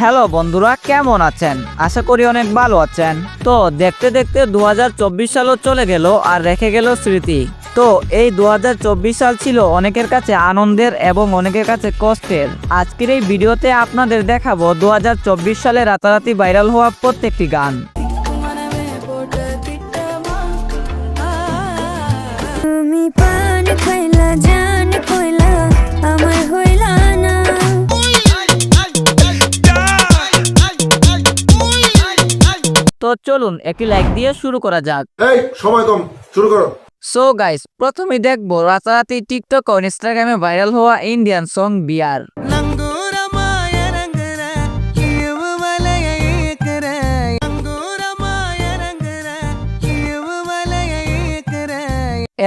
Hello বন্ধুরা, কেমন আছেন? আশা করি অনেক ভালো আছেন। তো দেখতে দেখতে দু হাজার চব্বিশ সালও চলে গেল আর রেখে গেল স্মৃতি। তো এই দু হাজার চব্বিশ সাল ছিল অনেকের কাছে আনন্দের এবং অনেকের কাছে কষ্টের। আজকের এই ভিডিওতে আপনাদের দেখাবো দু হাজার চব্বিশ সালে রাতারাতি ভাইরাল হওয়া প্রত্যেকটি গান। তুমি তো চলুন একটি লাইক দিয়ে শুরু করা যাক। এই সময় কম শুরু করো। সো গাইস প্রথমে দেখব রাতারাতি টিকটক ও ইনস্টাগ্রামে ভাইরাল হওয়া ইন্ডিয়ান সং বিয়ার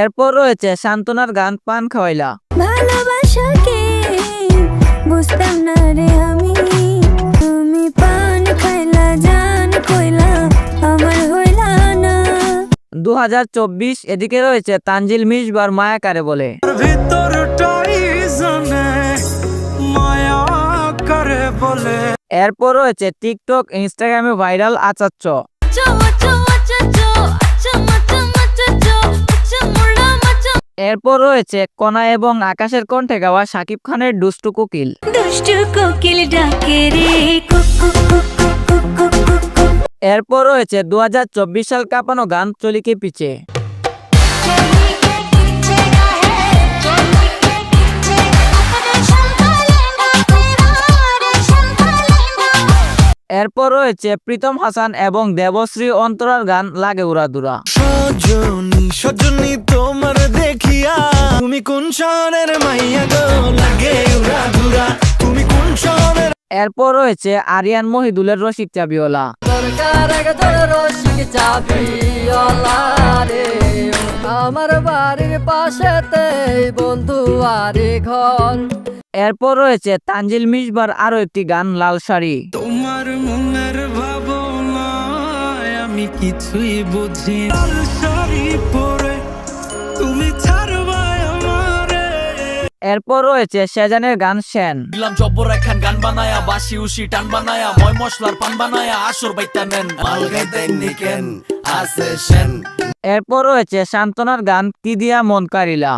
এরপর রয়েছে সান্ত্বনার গান পান খাওয়াইলা। ভালোবাসা কি বুঝতাম না রে আমি। দু হাজার চব্বিশ এদিকে রয়েছে তানজিল মিসবার মায়া কারে বলে ভিতরটাই জানে মায়া করে বলে। এরপর রয়েছে টিকটক ইনস্টাগ্রামে ভাইরাল আচাচ্চ এরপর রয়েছে কণা এবং আকাশের কণ্ঠে গাওয়া শাকিব খানের দুষ্টু কুকিল। দুষ্টু কোকিল ডাকে রে এরপর রয়েছে দু হাজার চব্বিশ সাল কাঁপানো গান চলিকে পিছে। এরপর রয়েছে প্রীতম হাসান এবং দেবশ্রী অন্তরার গান লাগে উড়াদুরা। সজনী সজনী তোমার দেখিয়া তুমি কোন শহরের মাইয়া গো? লাগে তুমি কোন শহরের এরপর রয়েছে আরিয়ান মহিদুলের রসিক চাবিওলা আমার বাড়ির পাশেতে বন্ধু আরে ঘর। এরপর রয়েছে তানজিল মিসবার আরও একটি গান লাল শাড়ি। তোমার মনের ভাবনায় আমি কিছুই বুঝি লাল শাড়ি এরপর রয়েছে সেজানের গান সেন। দিলাম জব্বর একখান গান বানায়া বাসি উসি টান বানায়া ময় মশলার পান বানায়া আসর বাইতা নেন। মাল গাইতেন নিকেন আসে সেন। এরপর রয়েছে সান্ত্বনার গান কি দিয়া মন কারিলা।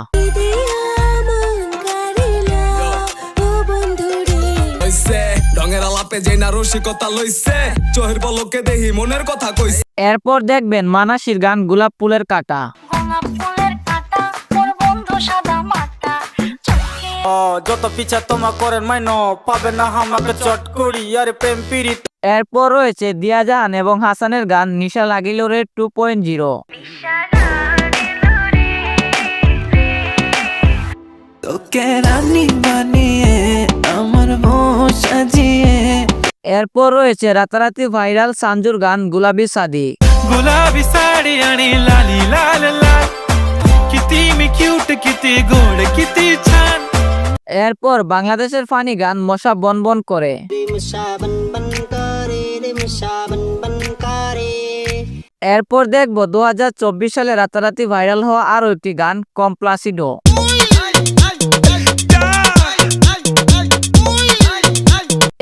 রঙের আলাপে যে না রসিকতা লইছে চোহের পলকে দেহি মনের কথা কইছে। এরপর দেখবেন মানাসির গান গোলাপ ফুলের কাটা। যত পিছা তোমা করেন মাইন পাবে না আমাকে চট করি আরে প্রেম পিরিত এরপর রয়েছে দিয়া জাহান এবং হাসানের গান নিশা লাগিল রে টু পয়েন্ট জিরো। তোকে বানিয়ে আমার সাজিয়ে। এরপর রয়েছে রাতারাতি ভাইরাল সাঞ্জুর গান গুলাবি সাদি। গুলাবি সাড়ি আনি লালি লাল লাল। কিতি মি কিউট কিতি গোড় কিতি ছান। এরপর বাংলাদেশের ফানি গান মশা বন বন করে। এরপর দেখব দু সালে রাতারাতি ভাইরাল হওয়া আরও একটি গান কমপ্লাসিডো।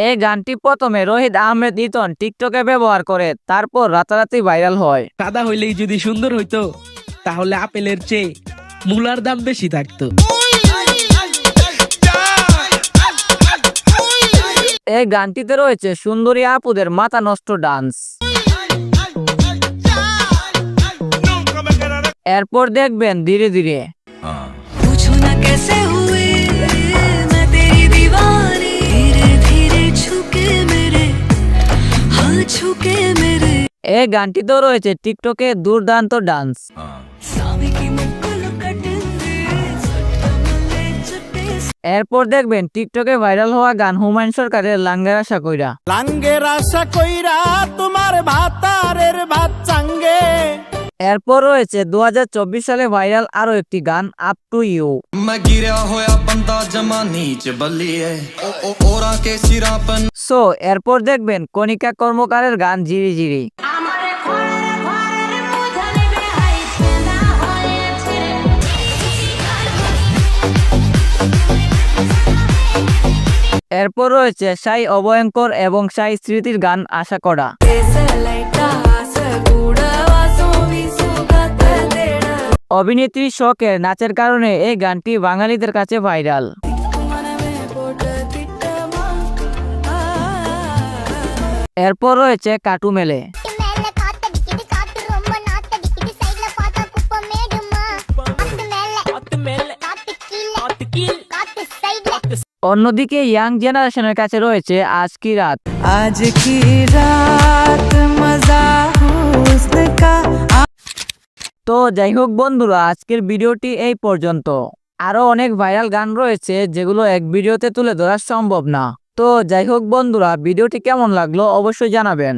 এই গানটি প্রথমে রোহিত আহমেদ ইতন টিকটকে ব্যবহার করে তারপর রাতারাতি ভাইরাল হয়। সাদা হইলেই যদি সুন্দর হইতো তাহলে আপেলের চেয়ে মূলার দাম বেশি থাকতো। এই গানটিতে রয়েছে সুন্দরী আপুদের মাথা নষ্ট ডান্স। এরপর দেখবেন ধীরে ধীরে। এই গানটিতে রয়েছে টিকটকে দুর্দান্ত ডান্স। এরপর দেখবেন টিকটকে ভাইরাল হওয়া গান হুমায়ুন সরকারের লাঙ্গের আশা কইরা। লাঙ্গের আশা কইরা তোমার ভাতারের ভাত চাঙ্গে। এরপর রয়েছে দু হাজার চব্বিশ সালে ভাইরাল আরও একটি গান আপ টু ইউ সো এরপর দেখবেন কণিকা কর্মকারের গান জিরি জিরি এরপর রয়েছে সাই অভয়ঙ্কর এবং সাই স্মৃতির গান আশা করা। অভিনেত্রী শখের নাচের কারণে এই গানটি বাঙালিদের কাছে ভাইরাল। এরপর রয়েছে কাটু অন্যদিকে ইয়াং জেনারেশনের কাছে রয়েছে আজ কি রাত আজ কি রাত তো যাই হোক বন্ধুরা আজকের ভিডিওটি এই পর্যন্ত। আরও অনেক ভাইরাল গান রয়েছে যেগুলো এক ভিডিওতে তুলে ধরা সম্ভব না। তো যাই হোক বন্ধুরা ভিডিওটি কেমন লাগল অবশ্যই জানাবেন।